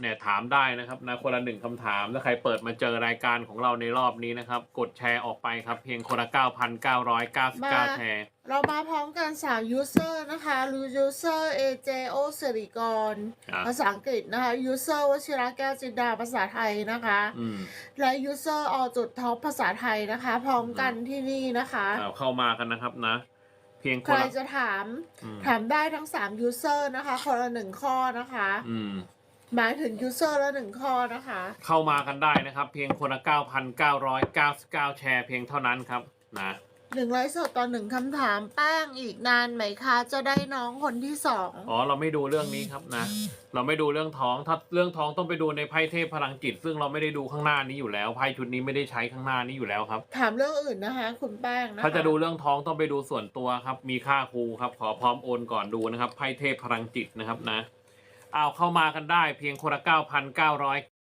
เนี่ยถามได้นะครับนะคนละหนึ่งคำถามถ้าใครเปิดมาเจอรายการของเราในรอบนี้นะครับ กดแชร์ออกไปครับ เพียงคนละ9,999 แชร์ เรามาพร้อมกัน3 user นะคะรู user AJ โอสิริกร อะ ภาษาอังกฤษนะคะ user วชิระแก้วจินดาภาษาไทยนะคะ อืมและ user อจุดท็อปภาษาไทยนะคะ พร้อมกันที่นี่นะคะ เอาเข้ามากันนะครับนะ เพียงคใครนละจะถาม อืมถามได้ทั้ง3 user นะคะ คนละหนึ่งข้อนะคะ อืม หมายถึง user ละหนึ่งข้อนะคะ เข้ามากันได้นะครับ เพียงคนละ 9,999 แชร์เพียงเท่านั้นครับนะหนึ่งไลฟ์สดต่อหนึ่งคำถามแป้งอีกนานไหมคะ จะได้น้องคนที่สองอ๋อเราไม่ดูเรื่องนี้ครับนะ เราไม่ดูเรื่องท้องถ้าเรื่องท้องต้องไปดูในไพ่เทพพลังจิต ซึ่งเราไม่ได้ดูข้างหน้านี้อยู่แล้วไพ่ชุดนี้ไม่ได้ใช้ข้างหน้านี้อยู่แล้วครับ ถามเรื่องอื่นนะคะ คุณแป้งนะคะถ้าจะดูเรื่องท้องต้องไปดูส่วนตัวครับ มีค่าครูครับ ขอพร้อมโอนก่อนดูนะครับไพ่เทพพลังจิตนะครับนะ เอาเข้ามากันได้เพียงคนละ9,900